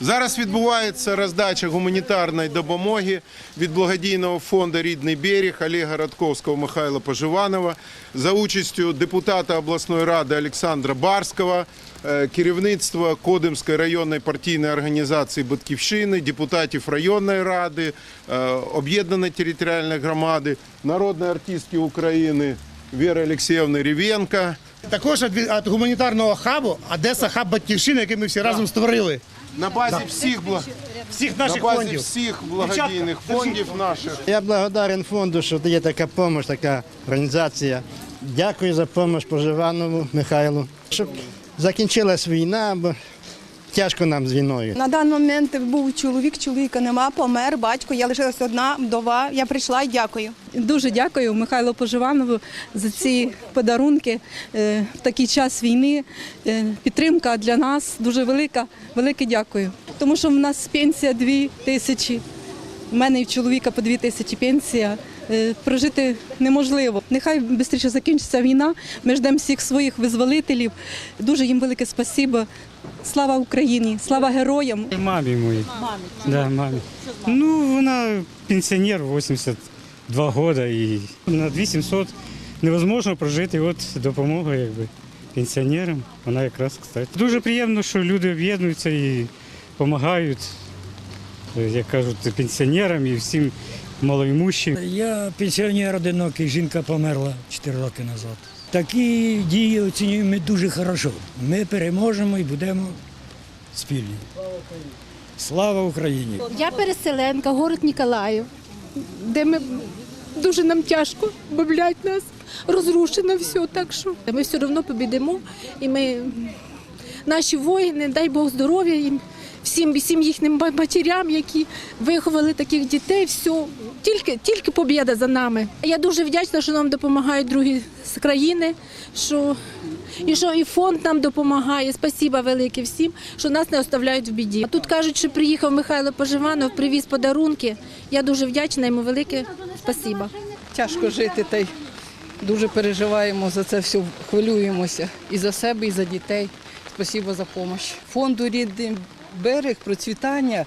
Зараз відбувається роздача гуманітарної допомоги від благодійного фонду Рідний берег Олега Радковського Михайла Поживанова за участю депутата обласної ради Олександра Барського, е, керівництва Кодимської районної партійної організації Батьківщини, депутатів районної ради, е, об'єднаної територіальної громади, народної артистки України Віри Олексіївни Рівенко. Також від, від гуманітарного хабу Одеса хаб батьківщини, який ми всі разом створили. На базі всіх бла- Всіх на наших базі фондів. всіх благодійних фондів наших. Я благодарен фонду, що є така допомога, така організація. Дякую за допомогу Поживанову Михайлу. Щоб закінчилась війна, бо тяжко нам з війною. На даний момент був чоловік, чоловіка нема, помер, батько, я лишилася одна, вдова. Я прийшла і дякую. Дуже дякую Михайлу Поживанову за ці подарунки Е, в такий час війни. е, Підтримка для нас дуже велика. Велике дякую. Тому що в нас пенсія дві тисячі. У мене і в чоловіка по 2 тисячі пенсія. Е, Прожити неможливо. Нехай швидше закінчиться війна. Ми ждемо всіх своїх визволителів. Дуже їм велике спасибо. Слава Україні! Слава героям! Мамі моїй. Мамі? Да, мамі. Ну, вона пенсіонер, 82 роки, і на 2700 невозможно прожити, от допомога якби, пенсіонерам, вона якраз, кстати. Дуже приємно, що люди об'єднуються і допомагають, як кажуть, пенсіонерам і всім малоімущим. Я пенсіонер одинокий, жінка померла 4 роки назад. Такі дії оцінюємо ми дуже хорошо. Ми переможемо і будемо спільні. Слава Україні! Я переселенка, город Ніколаїв, де ми дуже нам тяжко, бавлять нас, розрушено все. Так що ми все одно побідемо. І ми наші воїни, дай Бог здоров'я їм, всім, всім їхнім матерям, які виховали таких дітей. Все, тільки, тільки побіда за нами. Я дуже вдячна, що нам допомагають другі з країни. Що і що і фонд нам допомагає. Спасіба велике всім, що нас не оставляють в біді. А тут кажуть, що приїхав Михайло Поживанов, привіз подарунки. Я дуже вдячна йому велике спасіба. тяжко жити та й дуже переживаємо за це все, хвилюємося і за себе, і за дітей. Спасибо за допомогу. Фонду Рідний берег, процвітання.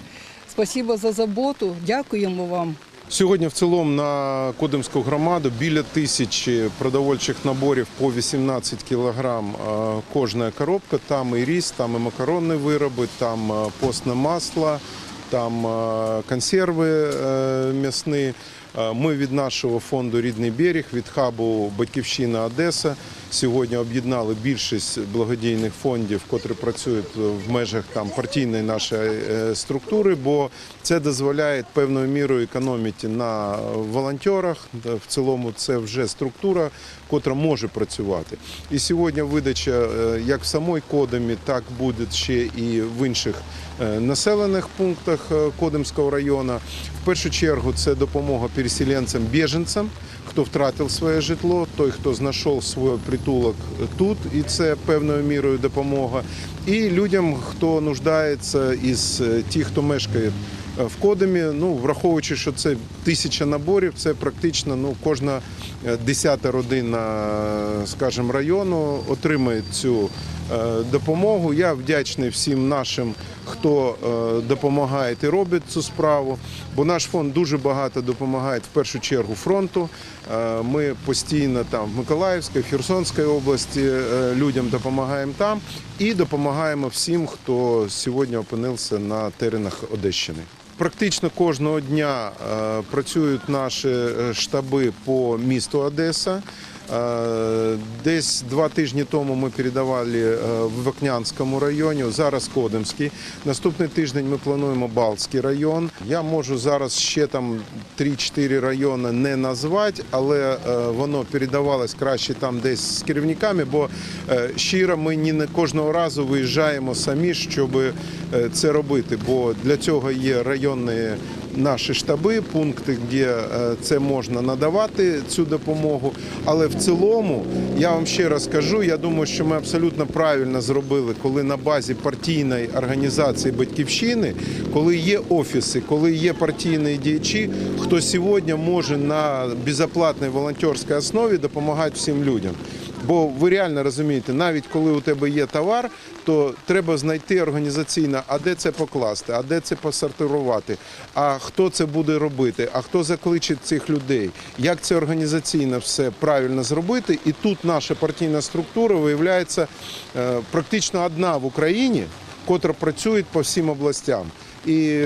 Спасибо за заботу. Дякуємо вам. Сьогодні в цілому на Кодимську громаду біля тисячі продовольчих наборів по 18 кілограм е, кожна коробка. Там і ріс, там і макаронні вироби, там е, постне масло, там е, консерви м'ясні. Е, Ми від нашого фонду Рідний берег, від хабу Батьківщина Одеса сьогодні об'єднали більшість благодійних фондів, котрі працюють в межах там партійної нашої е, структури, бо це дозволяє певною мірою економити на волонтерах. В цілому це вже структура, котра може працювати. І сьогодні видача е, як в самій Кодемі, так буде ще і в інших населених пунктах Кодемського району. В першу чергу це допомога переселенцям біженцям хто втратив своє житло, той, хто знайшов свій притулок тут, і це певною мірою допомога. І людям, хто нуждається із е, тих, хто мешкає е, в Кодемі, ну враховуючи, що це тисяча наборів, це практично ну кожна е, десята родина, скажімо, району отримає цю допомогу. Я вдячний всім нашим, хто е, допомагає і робить цю справу. Бо наш фонд дуже багато допомагає в першу чергу фронту. Е, Ми постійно там в Миколаївській, Херсонській області е, людям допомагаємо там і допомагаємо всім, хто сьогодні опинився на теренах Одещини. Практично кожного дня е, працюють наші е, штаби по місту Одеса. Е, Десь два тижні тому ми передавали е, в Вокнянському районі, зараз Кодимський. Наступний тиждень ми плануємо Балтський район. Я можу зараз ще там 3-4 райони не назвати, але е, воно передавалось краще там десь з керівниками, бо щиро ми не кожного разу виїжджаємо самі, щоб це робити. Бо для цього є районні наші штаби, пункти, де це можна надавати цю допомогу. Але в цілому я вам ще раз кажу, я думаю, що ми абсолютно правильно зробили, коли на базі партійної організації батьківщини, коли є офіси, коли є партійні діячі, хто сьогодні може на безоплатній волонтерській основі допомагати всім людям. Бо ви реально розумієте, навіть коли у тебе є товар, то треба знайти організаційно, а де це покласти, а де це посортувати, а хто це буде робити, а хто закличе цих людей, як це організаційно все правильно зробити. І тут наша партійна структура виявляється е, практично одна в Україні, котра працює по всім областям. І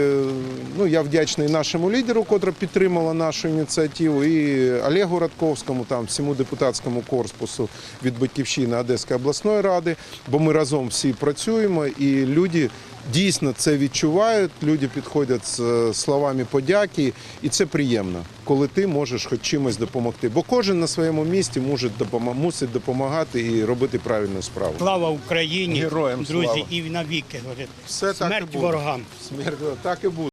ну, я вдячний нашому лідеру, котра підтримала нашу ініціативу, і Олегу Радковському, там, всьому депутатському корпусу від Батьківщини Одеської обласної ради, бо ми разом всі працюємо, і люди дійсно це відчувають. Люди підходять з е, словами подяки, і це приємно, коли ти можеш хоч чимось допомогти. Бо кожен на своєму місці може мусить допомагати і робити правильну справу. Слава Україні, Героям друзі, слава. і навіки. говорить. Все так і Смерть буде. ворогам. Смерть так і буде.